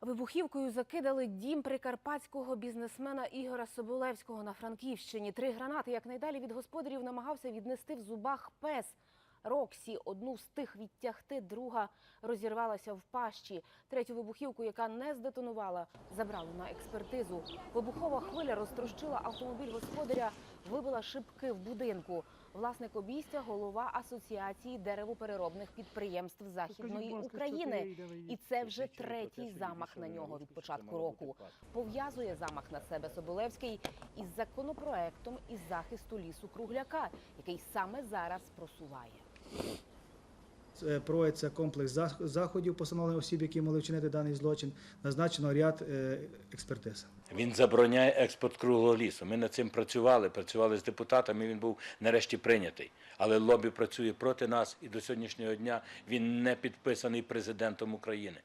Вибухівкою закидали дім прикарпатського бізнесмена Ігора Соболевського на Франківщині. Три гранати якнайдалі від господарів намагався віднести в зубах пес. Роксі одну з тих відтягти, друга розірвалася в пащі. Третю вибухівку, яка не здетонувала, забрали на експертизу. Вибухова хвиля розтрощила автомобіль господаря, вибила шибки в будинку. Власник обійстя – голова Асоціації деревопереробних підприємств Західної України. І це вже третій замах на нього від початку року. Пов'язує замах на себе Соболевський із законопроектом із захисту лісу кругляка, який саме зараз просуває. Е, Проводиться комплекс зах- заходів по осіб, які могли вчинити даний злочин. Назначено ряд е, експертиз. Він забороняє експорт круглого лісу. Ми над цим працювали, працювали з депутатами. Він був нарешті прийнятий. Але лобі працює проти нас, і до сьогоднішнього дня він не підписаний президентом України.